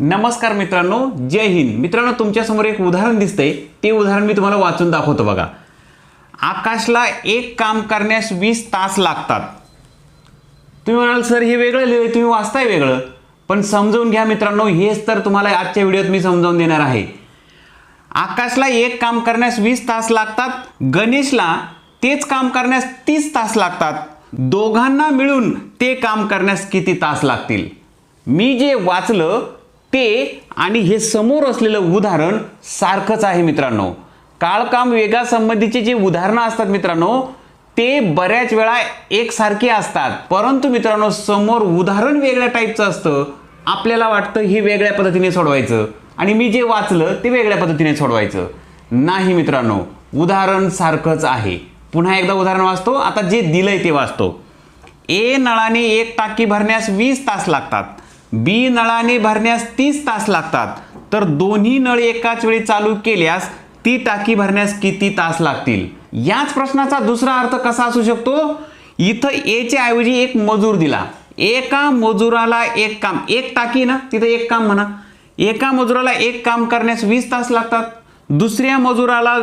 नमस्कार मित्रांनो जय हिंद. मित्रांनो तुमच्यासमोर एक उदाहरण दिसतंय. ते उदाहरण मी तुम्हाला वाचून दाखवतो बघा. आकाशला एक काम करण्यास वीस तास लागतात. तुम्ही म्हणाल सर हे वेगळं लिहिलं तुम्ही वाचताय वेगळं. पण समजून घ्या मित्रांनो हेच तर तुम्हाला आजच्या व्हिडिओत मी समजावून देणार आहे. आकाशला एक काम करण्यास वीस तास लागतात गणेशला तेच काम करण्यास तीस तास लागतात. दोघांना मिळून ते काम करण्यास किती तास लागतील? मी जे वाचलं ते आणि हे समोर असलेलं उदाहरण सारखंच आहे मित्रांनो. काळकाम वेगासंबंधीचे जे उदाहरणं असतात मित्रांनो ते बऱ्याच वेळा एकसारखे असतात. परंतु मित्रांनो समोर उदाहरण वेगळ्या टाईपचं असतं. आपल्याला वाटतं हे वेगळ्या पद्धतीने सोडवायचं. आणि मी जे वाचलं ते वेगळ्या पद्धतीने सोडवायचं. नाही मित्रांनो उदाहरण सारखंच आहे. पुन्हा एकदा उदाहरण वाचतो. आता जे दिलंय ते वाचतो. ए नळाने एक टाकी भरण्यास वीस तास लागतात. बी नळाने भरण्यास तीस तास लागतात. तर दोन्ही नळ एकाच वेळी चालू केल्यास ती टाकी भरण्यास किती तास लागतील? याच प्रश्नाचा दुसरा अर्थ कसा असू शकतो? इथं एच्या ऐवजी एक मजूर दिला. एका मजुराला एक काम एक टाकी ना तिथं एक काम म्हणा. एका मजुराला एक काम करण्यास वीस तास लागतात. दुसऱ्या मजुराला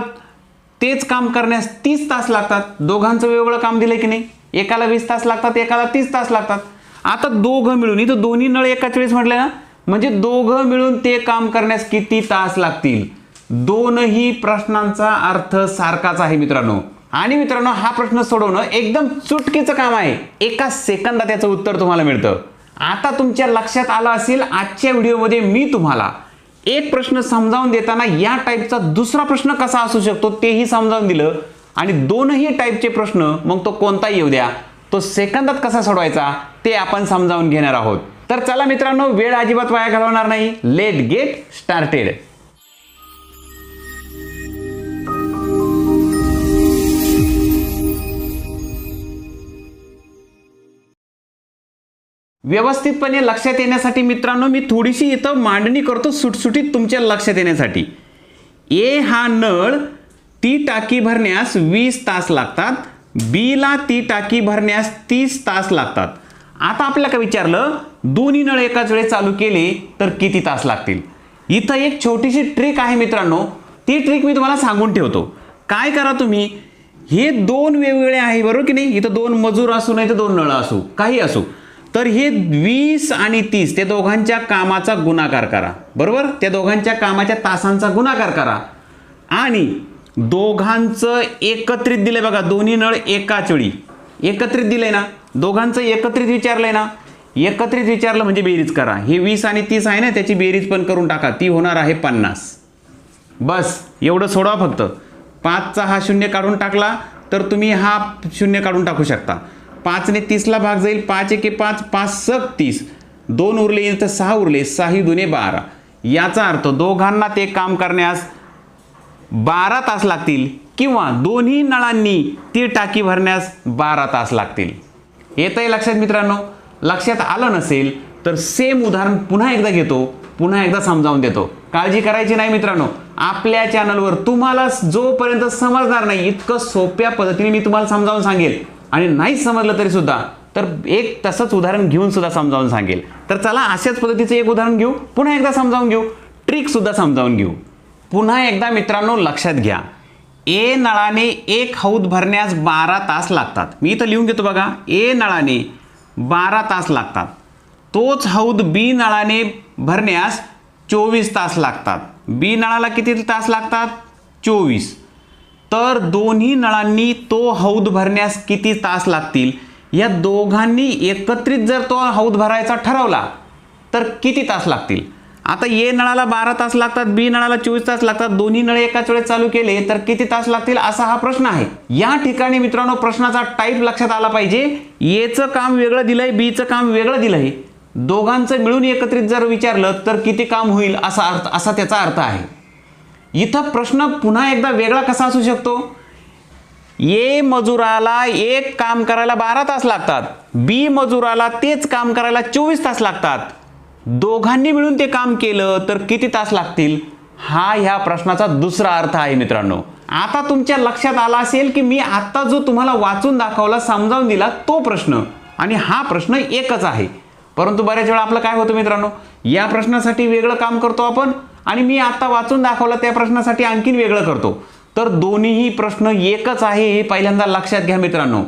तेच काम करण्यास तीस तास लागतात. दोघांचं वेगळं काम दिलं की नाही? एकाला वीस तास लागतात एकाला तीस तास लागतात. आता दोघं मिळून इथं दोन्ही नळ एकाच वेळेस म्हटलं ना म्हणजे दोघं मिळून ते काम करण्यास किती तास लागतील? दोनही प्रश्नांचा अर्थ सारखाच आहे मित्रांनो. आणि मित्रांनो हा प्रश्न सोडवणं एकदम चुटकीचं काम आहे. एका सेकंदात याचं उत्तर तुम्हाला मिळतं. आता तुमच्या लक्षात आलं असेल आजच्या व्हिडिओमध्ये मी तुम्हाला एक प्रश्न समजावून देताना या टाईपचा दुसरा प्रश्न कसा असू शकतो तेही समजावून दिलं. आणि दोनही टाईपचे प्रश्न मग तो कोणताही येऊ द्या. तो सेकंदात कसा सोडवायचा? ते आपण समजावून घेणार आहोत. तर चला मित्रांनो वेळ अजिबात वाया घालवणार नाही. लेट गेट स्टार्टेड व्यवस्थितपणे लक्षात येण्यासाठी मित्रांनो मी थोडीशी इथं मांडणी करतो सुटसुटीत तुमच्या लक्षात येण्यासाठी. ए हा नळ ती टाकी भरण्यास वीस तास लागतात. बीला ती टाकी भरण्यास तीस तास लागतात. आता आपल्याला काय विचारलं? दोन्ही नळ एकाच वेळेस चालू केले तर किती तास लागतील? इथं एक छोटीशी ट्रिक आहे मित्रांनो. ती ट्रिक मी तुम्हाला सांगून ठेवतो. काय करा तुम्ही? हे दोन वेगवेगळे आहे बरोबर की नाही? इथं दोन मजूर असू नाही तर दोन नळ असू काही असू. तर हे वीस आणि तीस त्या दोघांच्या कामाचा गुणाकार करा. बरोबर? त्या दोघांच्या कामाच्या तासांचा गुणाकार करा. आणि दोघांचं एकत्रित दिलं बघा दोन्ही नळ एकाच वेळी. एकत्रित दिलंय ना? दोघांचं एकत्रित विचारलंय ना? एकत्रित विचारलं म्हणजे बेरीज करा. हे वीस आणि तीस आहे ना त्याची बेरीज पण करून टाका. ती होणार आहे पन्नास. बस एवढं सोडवा फक्त. पाचचा हा शून्य काढून टाकला तर तुम्ही हा शून्य काढून टाकू शकता. पाचने तीसला भाग जाईल. पाच एके पाच पाच सक तीस. दोन उरले येईल तर सहा उरले सहा दुने बारा. याचा अर्थ दोघांना ते काम करण्यास बारा तास लागतील किंवा दोन्ही नळांनी ती टाकी भरण्यास बारा तास लागतील. येतंय लक्षात मित्रांनो? लक्षात आलं नसेल तर सेम उदाहरण पुन्हा एकदा घेतो पुन्हा एकदा समजावून देतो. काळजी करायची नाही मित्रांनो. आपल्या चॅनलवर तुम्हाला जोपर्यंत समजणार नाही इतकं सोप्या पद्धतीने मी तुम्हाला समजावून सांगेल. आणि नाहीच समजलं तरी सुद्धा तर एक तसंच उदाहरण घेऊन सुद्धा समजावून सांगेल. तर चला अशाच पद्धतीचं एक उदाहरण घेऊ पुन्हा एकदा समजावून घेऊ. ट्रिक सुद्धा समजावून घेऊ. पुन्हा एकदा मित्रांनो लक्षात घ्या. ए नळाने एक हौद भरण्यास बारा तास लागतात. मी इथं लिहून घेतो बघा. ए नळाने बारा तास लागतात. तोच हौद बी नळाने भरण्यास चोवीस तास लागतात. बी नळाला किती तास लागतात? चोवीस. तर दोन्ही नळांनी तो हौद भरण्यास किती तास लागतील? या दोघांनी एकत्रित जर तो हौद भरायचा ठरवला तर किती तास लागतील? आता ए नळाला बारा तास लागतात बी नळाला चोवीस तास लागतात दोन्ही नळे एकाच वेळेस चालू केले तर किती तास लागतील असा हा प्रश्न आहे. या ठिकाणी मित्रांनो प्रश्नाचा टाईप लक्षात आला पाहिजे. एचं काम वेगळं दिलंय बीचं काम वेगळं दिलंय. दोघांचं मिळून एकत्रित जर विचारलं तर किती काम होईल असा अर्थ असा त्याचा अर्थ आहे. इथं प्रश्न पुन्हा एकदा वेगळा कसा असू शकतो? ए मजुराला एक काम करायला बारा तास लागतात बी मजुराला तेच काम करायला चोवीस तास लागतात. दोघांनी मिळून ते काम केलं तर किती तास लागतील? हा ह्या प्रश्नाचा दुसरा अर्थ आहे मित्रांनो. आता तुमच्या लक्षात आला असेल की मी आता जो तुम्हाला वाचून दाखवला समजावून दिला तो प्रश्न. आणि हा प्रश्न एकच आहे. परंतु बऱ्याच वेळा आपलं काय होतं मित्रांनो? या प्रश्नासाठी वेगळं काम करतो आपण आणि मी आता वाचून दाखवला त्या प्रश्नासाठी आणखीन वेगळं करतो. तर दोन्हीही प्रश्न एकच आहे हे पहिल्यांदा लक्षात घ्या मित्रांनो.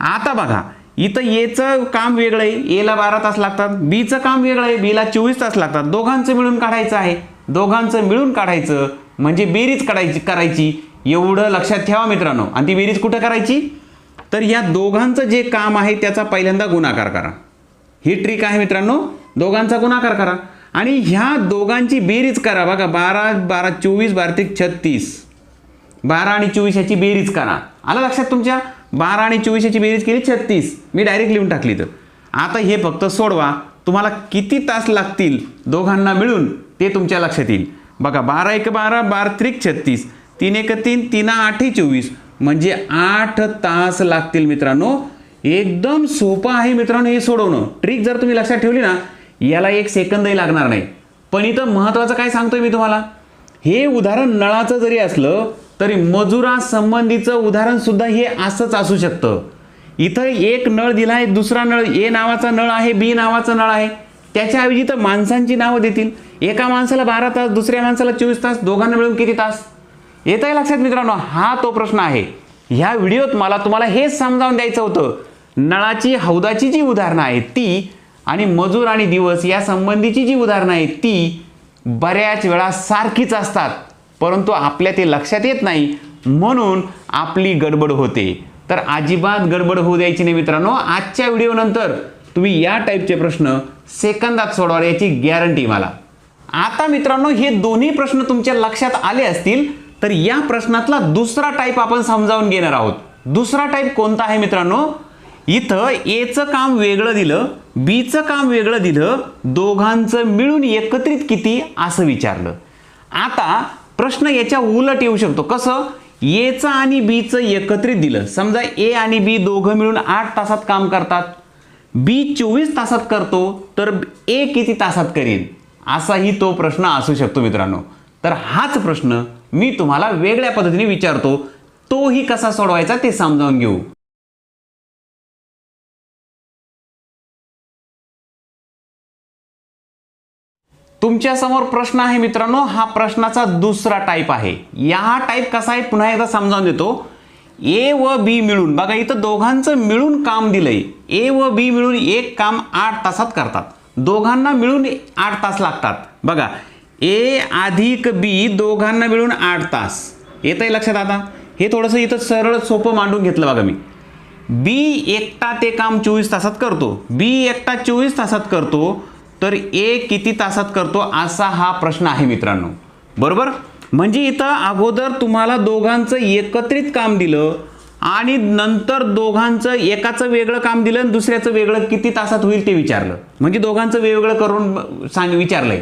आता बघा इथं एचं काम वेगळं आहे एला बारा तास लागतात बीचं काम वेगळं आहे बीला चोवीस तास लागतात. दोघांचं मिळून काढायचं आहे. दोघांचं मिळून काढायचं म्हणजे बेरीज काढायची करायची. एवढं लक्षात ठेवा मित्रांनो. आणि ती बेरीज कुठं करायची? तर या दोघांचं जे काम आहे त्याचा पहिल्यांदा गुणाकार करा. ही ट्रिक आहे मित्रांनो. दोघांचा गुणाकार करा. आणि ह्या दोघांची बेरीज करा. बघा बारा बारा चोवीस बारा छत्तीस. बारा आणि चोवीस याची बेरीज करा. आलं लक्षात तुमच्या? बारा आणि चोवीसशेची बेरीज केली छत्तीस. मी डायरेक्ट लिहून टाकली तर आता हे फक्त सोडवा. तुम्हाला किती तास लागतील दोघांना मिळून ते तुमच्या लक्षात येईल. बघा बारा एक बारा बारा त्रिक छत्तीस. तीन एक तीन तीन आठही चोवीस. म्हणजे आठ तास लागतील मित्रांनो. एकदम सोपं आहे मित्रांनो हे सोडवणं. ट्रिक जर तुम्ही लक्षात ठेवली ना याला एक सेकंदही लागणार नाही. पण इथं महत्त्वाचं काय सांगतोय मी तुम्हाला? हे उदाहरण नळाचं जरी असलं तरी मजुरा संबंधीचं उदाहरण सुद्धा हे असंच असू शकतं. इथं एक नळ दिला आहे दुसरा नळ ए नावाचा नळ आहे बी नावाचा नळ आहे. त्याच्याऐवजी तर माणसांची नावं देतील. एका माणसाला बारा तास दुसऱ्या माणसाला चोवीस तास दोघांना मिळून किती तास? येत आहे लक्षात मित्रांनो हा तो प्रश्न आहे. ह्या व्हिडिओत मला तुम्हाला हेच समजावून द्यायचं होतं. नळाची हौदाची जी उदाहरणं आहेत ती आणि मजूर आणि दिवस या संबंधीची जी उदाहरणं आहेत ती बऱ्याच वेळा सारखीच असतात. परंतु आपल्या ते लक्षात येत नाही. म्हणून आपली गडबड होते. तर अजिबात गडबड होऊ द्यायची नाही मित्रांनो. आजच्या व्हिडिओनंतर तुम्ही या टाईपचे प्रश्न सेकंदात सोडवाल याची गॅरंटी मला. आता मित्रांनो हे दोन्ही प्रश्न तुमच्या लक्षात आले असतील तर या प्रश्नातला दुसरा टाईप आपण समजावून घेणार आहोत. दुसरा टाईप कोणता आहे मित्रांनो? इथं एचं काम वेगळं दिलं बीचं काम वेगळं दिलं दोघांचं मिळून एकत्रित किती? असं विचारलं. आता प्रश्न याच्या उलट येऊ शकतो. कसं? एचं आणि बीचं एकत्रित दिलं. समजा ए आणि बी दोघं मिळून आठ तासात काम करतात. बी चोवीस तासात करतो तर ए किती तासात करीन? असाही तो प्रश्न असू शकतो मित्रांनो. तर हाच प्रश्न मी तुम्हाला वेगळ्या पद्धतीने विचारतो. तोही कसा सोडवायचा ते समजावून घेऊ. तुमच्यासमोर प्रश्न आहे मित्रांनो हा प्रश्नाचा दुसरा टाईप आहे. या टाईप कसा आहे? पुन्हा एकदा समजावून देतो. ए व बी मिळून बघा इथं दोघांचं मिळून काम दिलंय. ए व बी मिळून एक काम आठ तासात करतात. दोघांना मिळून आठ तास लागतात. बघा ए अधिक बी दोघांना मिळून आठ तास. येत आहे लक्षात आता? हे थोडंसं इथं सरळ सोपं मांडून घेतलं बघा मी. बी एकटा ते काम चोवीस तासात करतो. बी एकटा चोवीस तासात करतो. तर ए किती तासात करतो असा हा प्रश्न आहे मित्रांनो. बरोबर? म्हणजे इथं अगोदर तुम्हाला दोघांचं एकत्रित काम दिलं आणि नंतर दोघांचं एकाचं वेगळं काम दिलं आणि दुसऱ्याचं वेगळं किती तासात होईल ते विचारलं. म्हणजे दोघांचं वेगवेगळं करून सांग विचारलंय.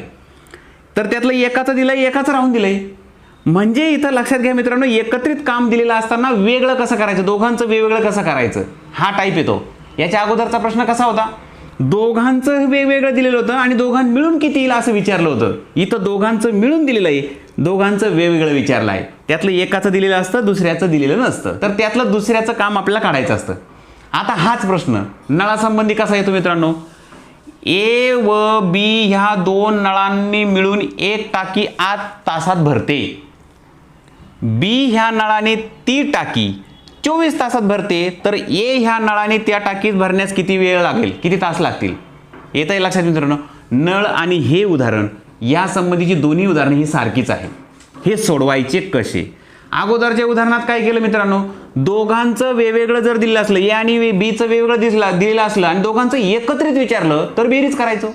तर त्यातलं एकाचं दिलंय एकाचं राहून दिलंय. म्हणजे इथं लक्षात घ्या मित्रांनो एकत्रित काम दिलेलं असताना वेगळं कसं करायचं? दोघांचं वेगवेगळं कसं करायचं? हा टाईप येतो. याच्या अगोदरचा प्रश्न कसा होता? दोघांचं वेगवेगळं दिलेलं होतं आणि दोघां मिळून किती येईल असं विचारलं होतं. इथं दोघांचं मिळून दिलेलं आहे. दोघांचं वेगवेगळं विचारलं आहे. त्यातलं एकाचं दिलेलं असतं दुसऱ्याचं दिलेलं नसतं. तर त्यातलं दुसऱ्याचं काम आपल्याला काढायचं असतं. आता हाच प्रश्न. नळासंबंधी कसा येतो मित्रांनो? ए व बी ह्या दोन नळांनी मिळून एक टाकी आठ तासात भरते. बी ह्या नळाने ती टाकी चोवीस तासात भरते तर ए ह्या नळाने त्या टाकीत भरण्यास किती वेळ लागेल? किती तास लागतील? येत आहे लक्षात मित्रांनो नळ आणि हे उदाहरण या संबंधीची दोन्ही उदाहरणं ही सारखीच आहे. हे सोडवायचे कसे? अगोदरच्या उदाहरणात काय केलं मित्रांनो? दोघांचं वेगवेगळं जर दिलं असलं ए आणि बीचं वेगवेगळं दिसला दिलेलं असलं आणि दोघांचं एकत्रित विचारलं तर बेरीज करायचं.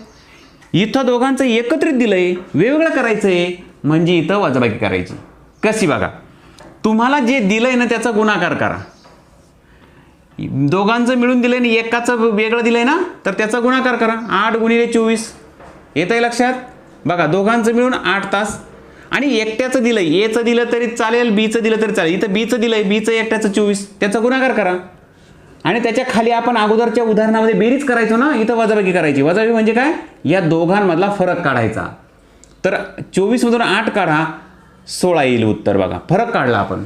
इथं दोघांचं एकत्रित दिलंय वेगवेगळं करायचंय म्हणजे इथं वजाबाकी करायची. कशी बघा. तुम्हाला जे दिलंय ना त्याचा गुणाकार करा. दोघांचं मिळून दिलंय ना एकाचं वेगळं दिलंय ना तर त्याचा गुणाकार करा. आठ गुणिले चोवीस. येत आहे लक्षात? बघा दोघांचं मिळून आठ तास. आणि एकट्याचं दिलंय. एचं दिलं तरी चालेल बीचं दिलं तरी चालेल. इथं बीचं दिलंय बीचं एकट्याचं चोवीस. त्याचा गुणाकार करा. आणि त्याच्याखाली आपण अगोदरच्या उदाहरणामध्ये बेरीज करायचो ना इथं वजाबाकी करायची. वजाबाकी म्हणजे काय? या दोघांमधला फरक काढायचा. तर चोवीसमधून आठ काढा. सोळा येईल उत्तर बघा. फरक काढला आपण.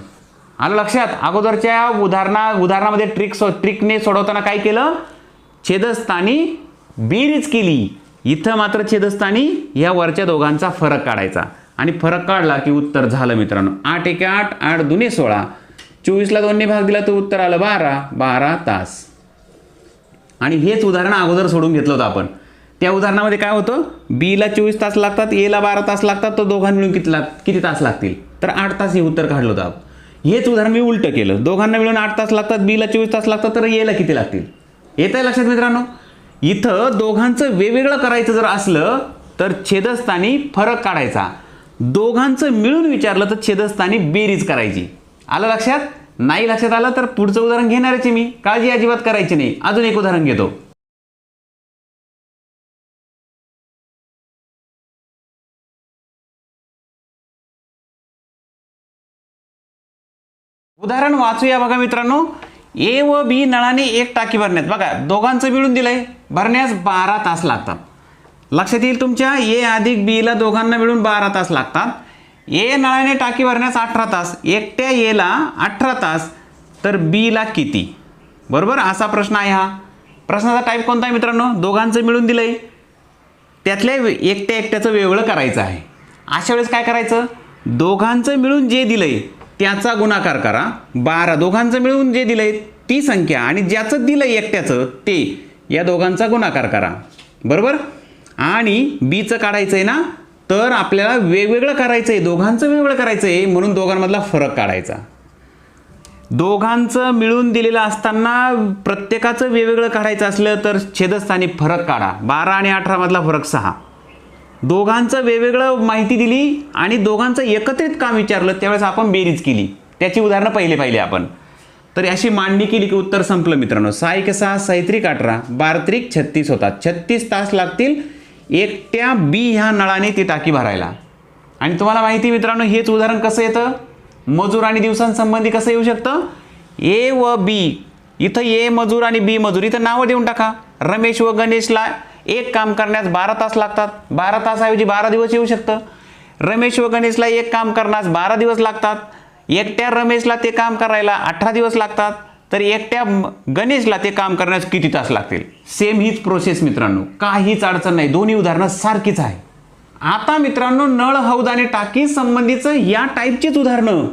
आलं लक्षात? अगोदरच्या उदाहरणा उदाहरणामध्ये ट्रिक सो ट्रिकने सोडवताना काय केलं? छेदस्थानी बेरीज केली. इथं मात्र छेदस्थानी या वरच्या दोघांचा फरक काढायचा. आणि फरक काढला की उत्तर झालं मित्रांनो. आठ एके आठ आठ दुने सोळा. चोवीसला दोनने भाग दिला तर उत्तर आलं बारा. बारा तास. आणि हेच उदाहरण अगोदर सोडून घेतलं होतं आपण. त्या उदाहरणामध्ये काय होतं? बीला चोवीस तास लागतात एला बारा तास लागतात तर दोघांना मिळून किती लाग किती तास लागतील? तर आठ तास हे उत्तर काढलं होतं आपण. हेच उदाहरण मी उलटं केलं. दोघांना मिळून आठ तास लागतात बीला चोवीस तास लागतात तर एला किती लागतील? येत आहे लक्षात मित्रांनो? इथं दोघांचं वेगवेगळं करायचं जर असलं तर छेदस्थानी फरक काढायचा. दोघांचं मिळून विचारलं तर छेदस्थानी बेरीज करायची. आलं लक्षात? नाही लक्षात आलं तर पुढचं उदाहरण घेणारच मी. काळजी अजिबात करायची नाही. अजून एक उदाहरण घेतो. उदाहरण वाचूया बघा मित्रांनो. ए व बी नळाने एक टाकी भरण्यात. बघा दोघांचं मिळून दिलंय. भरण्यास बारा तास लागतात. लक्षात येईल तुमच्या? ए अधिक बीला दोघांना मिळून बारा तास लागतात. ए नळाने टाकी भरण्यास अठरा तास. एकट्या एला अठरा तास. तर बीला किती? बरोबर? असा प्रश्न आहे हा. प्रश्नाचा टाईप कोणता आहे मित्रांनो? दोघांचं मिळून दिलंय. त्यातल्या एकट्या एकट्याचं वेगळं करायचं आहे. अशा वेळेस काय करायचं? दोघांचं मिळून जे दिलंय त्याचा गुणाकार करा. बारा दोघांचं मिळून जे दिलंय ती संख्या आणि ज्याचं दिलंय एकट्याचं ते या दोघांचा गुणाकार करा. बरोबर? आणि बीचं काढायचं आहे ना तर आपल्याला वेगवेगळं करायचं आहे दोघांचं वेगवेगळं करायचं आहे म्हणून दोघांमधला फरक काढायचा. दोघांचं मिळून दिलेलं असताना प्रत्येकाचं वेगवेगळं काढायचं असलं तर छेदस्थानी फरक काढा. बारा आणि अठरामधला फरक सहा. दोघांचं वेगवेगळं माहिती दिली आणि दोघांचं एकत्रित काम विचारलं त्यावेळेस आपण बेरीज केली. त्याची उदाहरणं पहिले पाहिले आपण. तर अशी मांडणी केली की उत्तर संपलं मित्रांनो. सहा एक सहा साहित्रिक अठरा बारत्रिक छत्तीस होतात. छत्तीस तास लागतील. एकट्या बी ह्या नळाने ती टाकी भरायला. आणि तुम्हाला माहिती मित्रांनो हेच उदाहरण कसं येतं? मजूर आणि दिवसांसंबंधी कसं येऊ शकतं? ए व बी. इथं ए मजूर आणि बी मजूर. इथं नावं देऊन टाका. रमेश व गणेशला एक काम करण्यास बारा तास लागतात. बारा तासाऐवजी बारा दिवस येऊ शकतं. रमेश व गणेशला एक काम करण्यास बारा दिवस लागतात. एकट्या रमेशला ते काम करायला अठरा दिवस लागतात. तर एकट्या गणेशला ते काम करण्यास किती तास लागतील? सेम हीच प्रोसेस मित्रांनो. काहीच अडचण नाही. दोन्ही उदाहरणं सारखीच आहे. आता मित्रांनो नळ हौद आणि टाकी संबंधीचं या टाईपचीच उदाहरणं.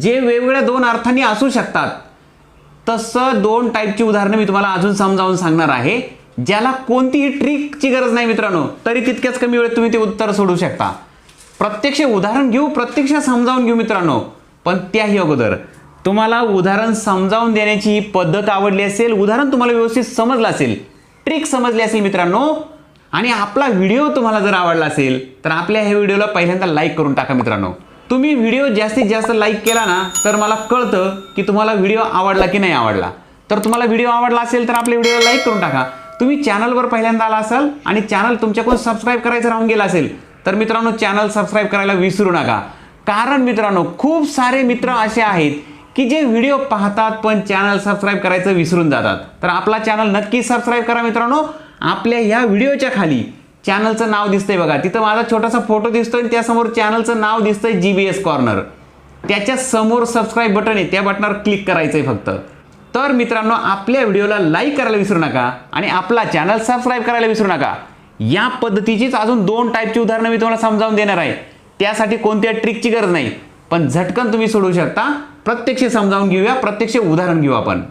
जे वेगवेगळ्या दोन अर्थांनी असू शकतात. तसं दोन टाईपची उदाहरणं मी तुम्हाला अजून समजावून सांगणार आहे. ज्याला कोणतीही ट्रिकची गरज नाही मित्रांनो तरी तितक्याच कमी वेळेत तुम्ही ते उत्तर सोडू शकता. प्रत्यक्ष उदाहरण घेऊ प्रत्यक्ष समजावून घेऊ मित्रांनो पण त्याही अगोदर. तुम्हाला उदाहरण समजावून देण्याची ही पद्धत आवडली असेल उदाहरण तुम्हाला व्यवस्थित समजलं असेल ट्रिक समजली असेल मित्रांनो आणि आपला व्हिडिओ तुम्हाला जर आवडला असेल तर आपल्या ह्या व्हिडिओला पहिल्यांदा लाईक करून टाका मित्रांनो. तुम्ही व्हिडिओ जास्तीत जास्त लाईक केला ना तर मला कळतं की तुम्हाला व्हिडिओ आवडला की नाही आवडला. तर तुम्हाला व्हिडिओ आवडला असेल तर आपल्या व्हिडिओला लाईक करून टाका. तुम्ही चॅनलवर पहिल्यांदा आला असाल आणि चॅनल तुमच्याकडून सबस्क्राईब करायचं राहून गेलं असेल तर मित्रांनो चॅनल सबस्क्राईब करायला विसरू नका. कारण मित्रांनो खूप सारे मित्र असे आहेत की जे व्हिडिओ पाहतात पण चॅनल सबस्क्राईब करायचं विसरून जातात. तर आपला चॅनल नक्की सबस्क्राईब करा मित्रांनो. आपल्या ह्या व्हिडिओच्या खाली चॅनलचं नाव दिसतंय बघा. तिथं माझा छोटासा फोटो दिसतोय आणि त्यासमोर चॅनलचं नाव दिसतंय जी बी एस कॉर्नर त्याच्यासमोर सबस्क्राईब बटन आहे. त्या बटनावर क्लिक करायचंय फक्त. तर मित्रांनो आपल्या व्हिडिओला लाईक करायला विसरू नका आणि आपला चॅनल सबस्क्राईब करायला विसरू नका. या पद्धतीचीच अजून दोन टाईपची उदाहरणं मी तुम्हाला समजावून देणार आहे. त्यासाठी कोणत्या ट्रिकची गरज नाही. पण झटकन तुम्ही सोडवू शकता. प्रत्यक्ष समजावून घेऊया प्रत्यक्ष उदाहरण घेऊ आपण.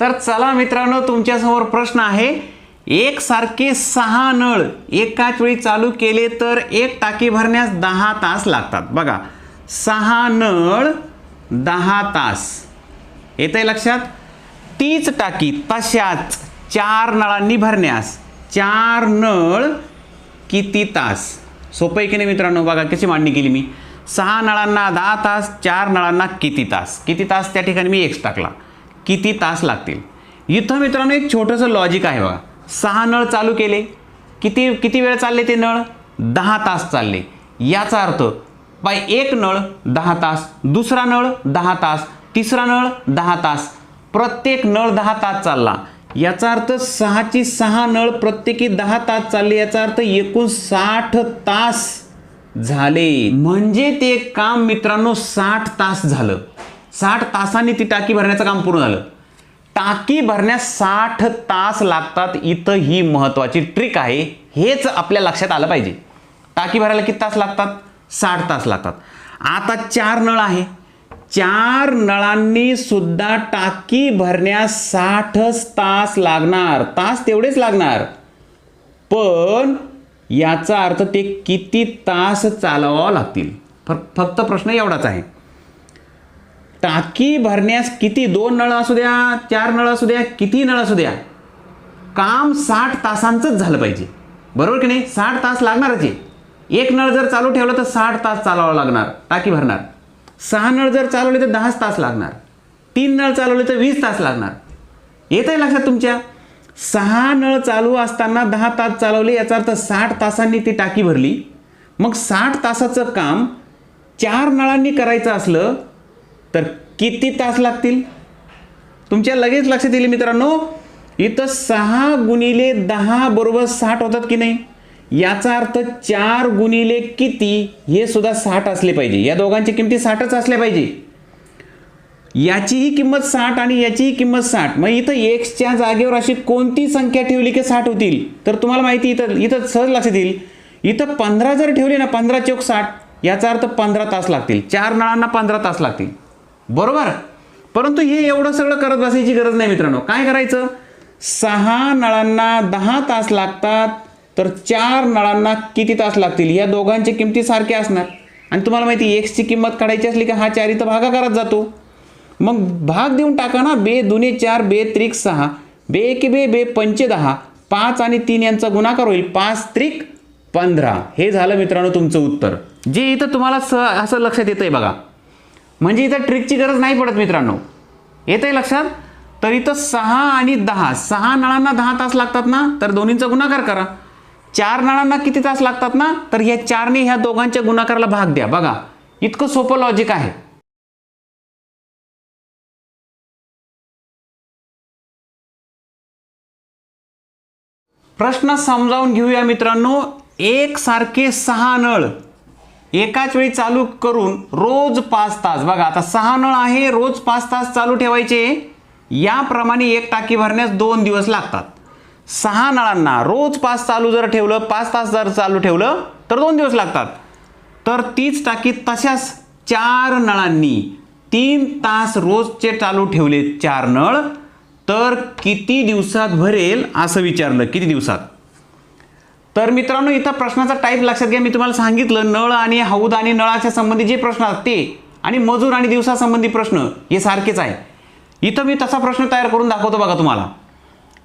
तर चला मित्रांनो तुमच्यासमोर प्रश्न आहे. एकसारखे सहा नळ एकाच वेळी चालू केले तर एक टाकी भरण्यास दहा तास लागतात. बघा सहा नळ दहा तास. येत आहे लक्षात? तीच टाकी तशाच चार नळांनी भरण्यास चार नळ किती तास? सोपं आहे की नाही मित्रांनो? बघा कशी मांडणी केली मी. सहा नळांना दहा तास चार नळांना किती तास? किती तास त्या ठिकाणी मी एक्स टाकला? किती तास लागतील? इथं मित्रांनो एक छोटंसं लॉजिक आहे बघा. सहा नळ चालू केले. किती किती वेळ चालले ते नळ? दहा तास चालले. याचा अर्थ बाय एक नळ दहा तास. दुसरा नळ दहा तास. तिसरा नळ दहा तास. प्रत्येक नळ दहा तास चालला. याचा अर्थ सहाची सहा नळ प्रत्येकी दहा तास चालले. याचा अर्थ एकूण साठ तास झाले. म्हणजे ते काम मित्रांनो साठ तास झालं. साठ तासांनी ती टाकी भरण्याचं काम पूर्ण झालं. टाकी भरण्यास साठ तास लागतात. इथं ही महत्त्वाची ट्रिक आहे. हेच आपल्या लक्षात आलं पाहिजे. टाकी भरायला किती तास लागतात? साठ तास लागतात. आता चार नळ आहे. चार नळांनी सुद्धा टाकी भरण्यास साठच तास लागणार. तास तेवढेच लागणार. पण याचा अर्थ ते किती तास चालवावं लागतील? फ- फक्त प्रश्न एवढाच आहे. टाकी भरण्यास किती? दोन नळ असू द्या चार नळ असू द्या किती नळ असू द्या. काम साठ तासांचंच झालं पाहिजे. बरोबर की नाही? साठ तास लागणारच आहे. एक नळ जर चालू ठेवलं तर साठ तास चालवावं लागणार टाकी भरणार. सहा नळ जर चालवले तर दहाच तास लागणार. तीन नळ चालवले तर वीस तास लागणार. येत आहे लक्षात तुमच्या? सहा नळ चालू असताना दहा तास चालवले याचा अर्थ साठ तासांनी ती टाकी भरली. मग साठ तासाचं काम चार नळांनी करायचं असलं तर किती तास लागतील? तुमच्या लगेच लक्षात येईल मित्रांनो इथं सहा गुणिले दहा बरोबर साठ होतात की नाही? याचा अर्थ चार गुणिले किती हे सुद्धा साठ असले पाहिजे. या दोघांची किमती साठच असल्या पाहिजे. याचीही किंमत साठ आणि याचीही किंमत साठ. मग इथं एक्सच्या जागेवर अशी कोणती संख्या ठेवली की साठ होतील? तर तुम्हाला माहिती इथं इथं सहज लक्षात येईल. इथं पंधरा जर ठेवले ना पंधरा चौक साठ याचा अर्थ पंधरा तास लागतील. चार नळांना पंधरा तास लागतील. बरोबर? परंतु हे एवढं सगळं करत बसायची गरज नाही मित्रांनो. काय करायचं? सहा नळांना दहा तास लागतात तर चार नळांना किती तास लागतील? या दोघांच्या किमती सारख्या असणार. आणि तुम्हाला माहिती एक्सची किंमत काढायची असली का हा चार इथं भागाकारात जातो. मग भाग देऊन टाका ना. बे दुने चार बे त्रिक सहा. बे एक बे बे पंचे दहा. पाच आणि तीन यांचा गुणाकार होईल. पाच त्रिक पंधरा. हे झालं मित्रांनो तुमचं उत्तर. जे इथं तुम्हाला स असं लक्षात येतंय बघा. म्हणजे इथं ट्रिकची गरज नाही पडत मित्रांनो. येत आहे लक्षात? तर इथं सहा आणि दहा. सहा नळांना दहा तास लागतात ना? तर दोन्हींचा गुणाकार करा. चार नळांना किती तास लागतात ना? तर ह्या चारने ह्या दोघांच्या गुणाकाराला भाग द्या. बघा इतकं सोपं लॉजिक आहे. प्रश्न समजावून घेऊया मित्रांनो. एक सारखे सहा नळ. एकाच वेळी चालू करून रोज पाच तास. बघा आता सहा नळ आहे रोज पाच तास चालू ठेवायचे. याप्रमाणे एक टाकी भरण्यास दोन दिवस लागतात. सहा नळांना रोज पाच चालू जर ठेवलं पाच तास जर चालू ठेवलं तर दोन दिवस लागतात. तर तीच टाकी तशाच चार नळांनी तीन तास रोजचे चालू ठेवले चार नळ. तर किती दिवसात भरेल असं विचारलं. किती दिवसात? तर मित्रांनो इथं प्रश्नाचा टाईप लक्षात घ्या. मी तुम्हाला सांगितलं नळ आणि हौद आणि नळाच्या संबंधी जे प्रश्न असतात ते आणि मजूर आणि दिवसासंबंधी प्रश्न हे सारखेच आहे. इथं मी तसा प्रश्न तयार करून दाखवतो बघा तुम्हाला.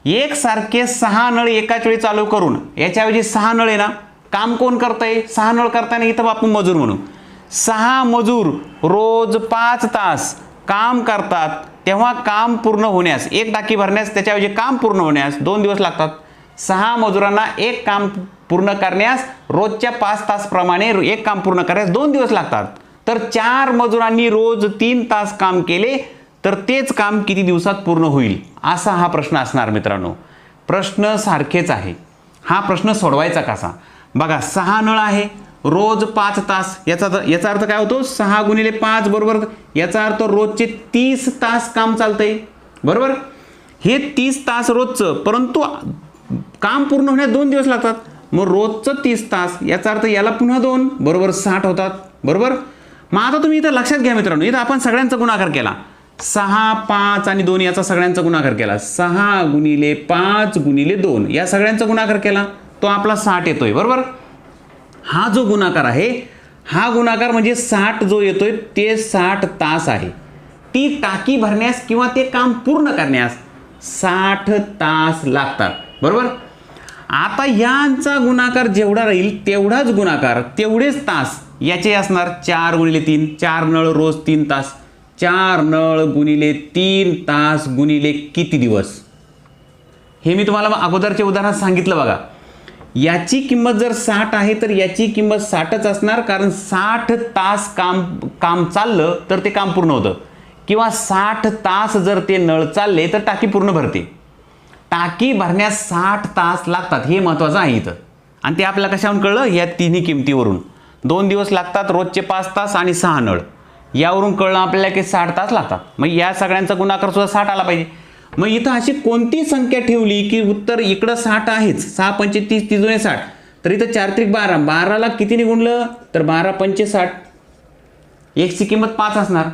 एक सारखे सहा नळ एकाच वेळी चालू करून याच्याऐवजी सहा नळ आहे ना काम कोण करतंय? सहा नळ करताना इथं आपण मजूर म्हणू सहा मजूर रोज पाच तास काम करतात तेव्हा काम पूर्ण होण्यास एक टाकी भरण्यास त्याच्याऐवजी काम पूर्ण होण्यास दोन दिवस लागतात. सहा मजुरांना एक काम पूर्ण करण्यास रोजच्या पाच तासप्रमाणे एक काम पूर्ण करण्यास दोन दिवस लागतात. तर चार मजुरांनी रोज तीन तास काम केले तर तेच काम किती दिवसात पूर्ण होईल? असा हा प्रश्न असणार मित्रांनो. प्रश्न सारखेच आहे. हा प्रश्न सोडवायचा कसा? बघा सहा नळ आहे रोज पाच तास. याचा याचा अर्थ काय होतो? सहा गुणिले पाच बरोबर याचा अर्थ रोजचे तीस तास काम चालतंय. बरोबर? हे तीस तास रोजचं परंतु काम पूर्ण होण्यास दोन दिवस लागतात. मग रोजचं तीस तास याचा अर्थ याला पुन्हा दोन बरोबर साठ होतात. बरोबर? मग आता तुम्ही इथं लक्षात घ्या मित्रांनो इथं आपण सगळ्यांचा गुणाकार केला. सहा पाच आणि दोन याचा सगळ्यांचा गुणाकार केला. सहा गुणिले पाच गुणिले दोन या सगळ्यांचा गुणाकार केला. तो आपला साठ येतोय बरोबर? हा जो गुणाकार आहे हा गुणाकार म्हणजे साठ जो येतोय ते साठ तास आहे. ती टाकी भरण्यास किंवा ते काम पूर्ण करण्यास साठ तास लागतात. बरोबर? आता यांचा गुणाकार जेवढा राहील तेवढाच गुणाकार तेवढेच तास याचे असणार चार गुणिले तीन चार नळ रोज तीन तास. चार नळ गुणिले तीन तास गुणिले किती दिवस? हे मी तुम्हाला अगोदरच्या उदाहरणात सांगितलं बघा. याची किंमत जर साठ आहे तर याची किंमत साठच असणार कारण साठ तास काम काम चाललं तर ते काम पूर्ण होतं. किंवा साठ तास जर ते नळ चालले तर टाकी पूर्ण भरते. टाकी भरण्यास साठ तास लागतात. हे महत्त्वाचं आहे इथं. आणि ते आपल्याला कशावरून कळलं? या तिन्ही किमतीवरून. दोन दिवस लागतात रोजचे पाच तास आणि सहा नळ. यावरून कळलं आपल्याला की साठ तास लागतात. मग या सगळ्यांचा गुणाकार सुद्धा साठ आला पाहिजे. मग इथं अशी कोणती संख्या ठेवली की उत्तर इकडं साठ आहेच? सहा पंचे तीस तीस जुने साठ. तर इथं चार त्रिक बारा. बाराला किती निघुणलं तर बारा पंचे साठ. एकची किंमत पाच असणार.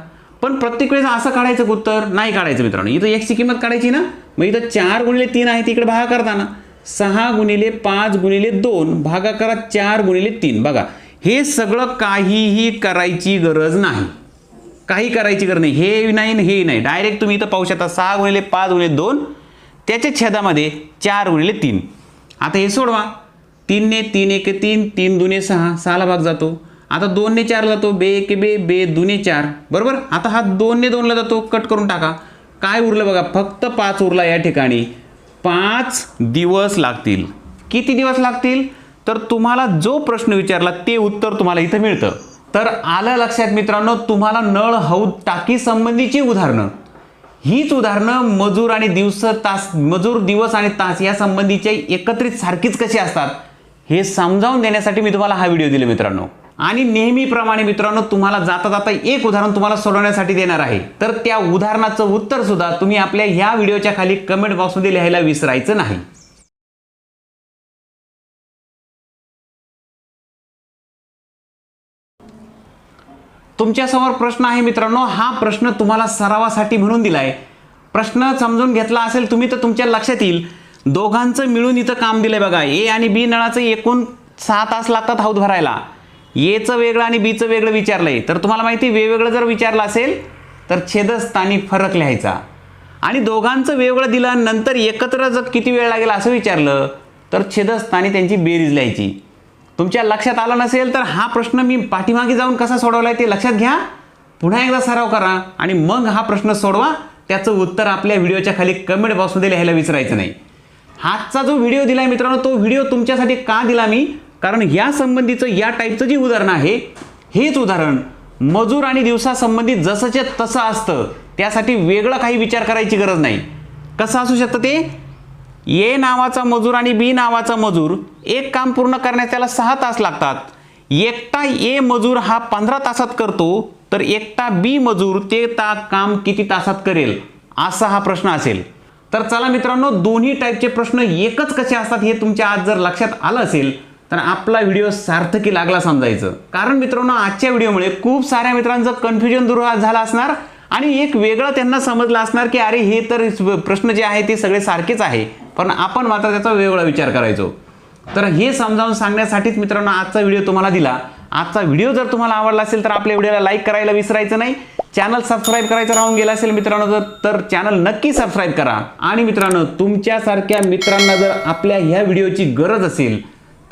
पण प्रत्येक वेळेस असं काढायचं उत्तर? नाही काढायचं मित्रांनो. इथं एक्सची किंमत काढायची ना? मग इथं चार गुणिले तीन आहे तिकडे भागा करताना. सहा गुणिले पाच गुणिले दोन भागा करा चार गुणिले तीन. बघा हे सगळं काहीही करायची गरज नाही. काही करायची गरज नाही. हे नाही हे नाही. डायरेक्ट तुम्ही इथं पाहू शकता सहा गुणिले पाच गुणिले दोन त्याच्या छेदामध्ये चार गुणिले तीन. आता हे सोडवा. तीनने तीन एक तीन तीन दुने सहा. सहाला भाग जातो. आता दोनने चारला जातो बे एक बे बे दुने चार. बरोबर? आता हा दोनने दोनला जातो कट करून टाका. काय उरलं बघा फक्त पाच उरला या ठिकाणी. पाच दिवस लागतील. किती दिवस लागतील? तर तुम्हाला जो प्रश्न विचारला ते उत्तर तुम्हाला इथं मिळतं. तर आलं लक्षात मित्रांनो तुम्हाला नळ हौद टाकी संबंधीची उदाहरणं. हीच उदाहरणं मजूर आणि दिवस तास मजूर दिवस आणि तास या संबंधीच्या एकत्रित सारखीच कशी असतात? हे समजावून देण्यासाठी मी तुम्हाला हा व्हिडिओ दिला मित्रांनो. आणि नेहमीप्रमाणे मित्रांनो तुम्हाला जाता जाता एक उदाहरण तुम्हाला सोडवण्यासाठी देणार आहे. तर त्या उदाहरणाचं उत्तर सुद्धा तुम्ही आपल्या ह्या व्हिडिओच्या खाली कमेंट बॉक्समध्ये लिहायला विसरायचं नाही. तुमच्यासमोर प्रश्न आहे मित्रांनो हा प्रश्न तुम्हाला सरावासाठी म्हणून दिलाय. प्रश्न समजून घेतला असेल तुम्ही तर तुमच्या लक्षात येईल. दोघांचं मिळून इथं काम दिलंय बघा. ए आणि बी नळाचं एकूण सहा तास लागतात हौद भरायला. एचं वेगळं आणि बीचं वेगळं विचारलंय. तर तुम्हाला माहिती वेगवेगळं जर विचारलं असेल तर छेदस्थानी फरक लिहायचा. आणि दोघांचं वेगळं दिलं नंतर एकत्र जर किती वेळ लागेल असं विचारलं तर छेदस्थानी त्यांची बेरीज लिहायची. तुमच्या लक्षात आलं नसेल तर हा प्रश्न मी पाठीमागे जाऊन कसा सोडवलाय ते लक्षात घ्या. पुन्हा एकदा सराव करा आणि मग हा प्रश्न सोडवा. त्याचं उत्तर आपल्या व्हिडिओच्या खाली कमेंट बॉक्समध्ये लिहायला विसरायचं नाही. आजचा जो व्हिडिओ दिलाय मित्रांनो तो व्हिडिओ तुमच्यासाठी का दिला मी? कारण या संबंधीचं या टाईपचं जे उदाहरण आहे हेच उदाहरण. मजूर आणि दिवसासंबंधित जसंच्या तसं असतं. त्यासाठी वेगळं काही विचार करायची गरज नाही. कसं असू शकतं ते? ए नावाचा मजूर आणि बी नावाचा मजूर एक काम पूर्ण करण्यास त्याला सहा तास लागतात. एकटा ए मजूर हा पंधरा तासात करतो तर एकटा बी मजूर ते ता काम किती तासात करेल? असा हा प्रश्न असेल. तर चला मित्रांनो दोन्ही टाईपचे प्रश्न एकच कसे असतात हे तुमच्या आज जर लक्षात आलं असेल तर आपला व्हिडिओ सार्थकी लागला समजायचं. कारण मित्रांनो आजच्या व्हिडिओमुळे खूप साऱ्या मित्रांचं कन्फ्युजन दूर झालं असणार आणि एक वेगळं त्यांना समजलं असणार की अरे हे तर प्रश्न जे आहे ते सगळे सारखेच आहे. पण आपण मात्र त्याचा वेगळा विचार करायचो. तर हे समजावून सांगण्यासाठीच मित्रांनो आजचा व्हिडिओ तुम्हाला दिला. आजचा व्हिडिओ जर तुम्हाला आवडला असेल तर आपल्या व्हिडिओला लाईक करायला विसरायचं नाही. चॅनल सबस्क्राईब करायचं राहून गेला असेल मित्रांनो जर तर चॅनल नक्की सबस्क्राईब करा. आणि मित्रांनो तुमच्यासारख्या मित्रांना जर आपल्या ह्या व्हिडिओची गरज असेल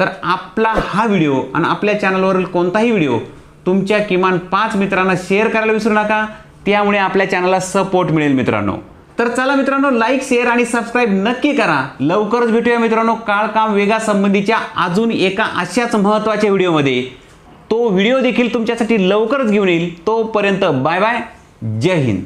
तर आपला हा व्हिडिओ आणि आपल्या चॅनलवरील कोणताही व्हिडिओ तुमच्या किमान पाच मित्रांना शेअर करायला विसरू नका. त्यामुळे आपल्या चॅनलला सपोर्ट मिळेल मित्रांनो. तर चला मित्रांनो लाईक शेअर आणि सबस्क्राईब नक्की करा. लवकरच भेटूया मित्रांनो काळकाम वेगा संबंधीच्या अजून एका अशाच महत्त्वाच्या व्हिडिओमध्ये. तो व्हिडिओ देखील तुमच्यासाठी लवकरच घेऊन येईल. तोपर्यंत बाय बाय जय हिंद.